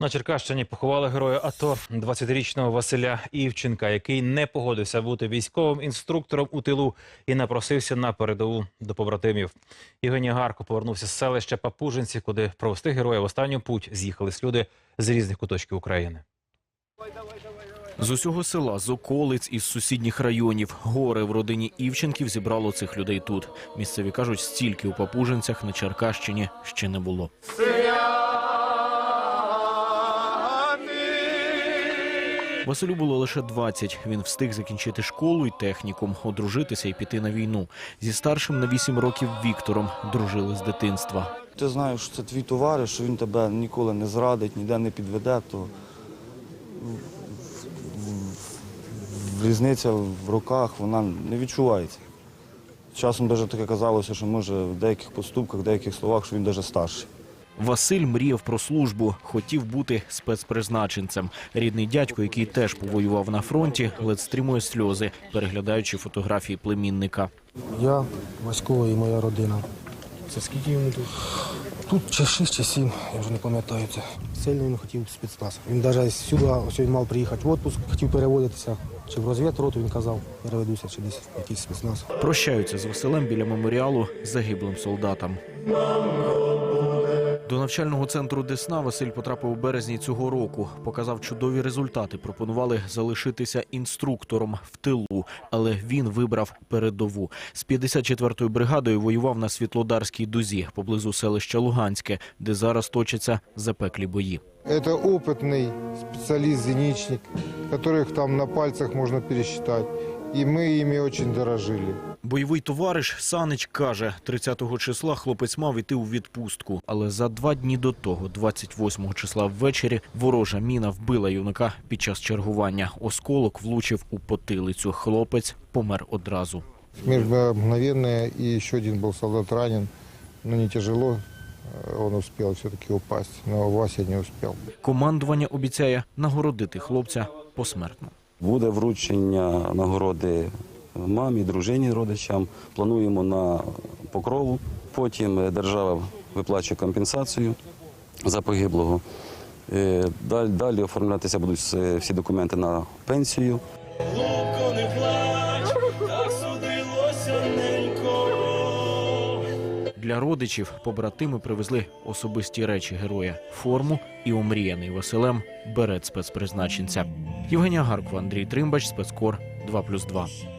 На Черкащині поховали героя АТО 20-річного Василя Івченка, який не погодився бути військовим інструктором у тилу і напросився на передову до побратимів. Євгеній Гарко повернувся з селища Папужинці, куди провести героя в останню путь з'їхались люди з різних куточків України. З усього села, з околиць, із сусідніх районів. Горе в родині Івченків зібрало цих людей тут. Місцеві кажуть, стільки у Папужинцях на Черкащині ще не було. Василю було лише 20. Він встиг закінчити школу і технікум, одружитися і піти на війну. Зі старшим на 8 років Віктором дружили з дитинства. Ти знаєш, що це твій товариш, що він тебе ніколи не зрадить, ніде не підведе, то різниця в роках вона не відчувається. Часом навіть таке казалося, що може в деяких поступках, в деяких словах, що він навіть старший. Василь мріяв про службу, хотів бути спецпризначенцем. Рідний дядько, який теж повоював на фронті, ледь стримує сльози, переглядаючи фотографії племінника. Я Васькова і моя родина. Це скільки йому тут? Тут чи 6 чи 7, я вже не пам'ятаю це. Сильно він хотів спецназ. Він навіть сюди ось він мав приїхати в відпуск, хотів переводитися. Чи в розвідроту він казав, переведуся, чи десь якийсь спецназ. Прощаються з Василем біля меморіалу загиблим солдатам До навчального центру Десна Василь потрапив у березні цього року. Показав чудові результати. Пропонували залишитися інструктором в тилу, але він вибрав передову. З 54-ю бригадою воював на Світлодарській дузі поблизу селища Луганське, де зараз точаться запеклі бої. Это опытный специалист-зеничник, которых там на пальцах можно пересчитать. И мы ими очень дорожили. Бойовий товариш Санич каже, 30-го числа хлопець мав іти у відпустку, але за два дні до того, 28-го числа ввечері, ворожа міна вбила юнака під час чергування. Осколок влучив у потилицю. Хлопець помер одразу. Смерть была мгновенная, и еще один был солдат ранен, но не тяжело. Э, Он успел все-таки упасть, но Вася не успел. Командування обіцяє нагородити хлопця посмертно. Буде вручення нагороди мамі, дружині, родичам. Плануємо на покрову. Потім е, держава виплачує компенсацію за погиблого. Е, Далі, оформлятися будуть всі документи на пенсію. Для родичів побратими привезли особисті речі героя, форму і омріяний Василем берет спецпризначенця. Євгенія Гаркова, Андрій Тримбач, спецкор 2+,2.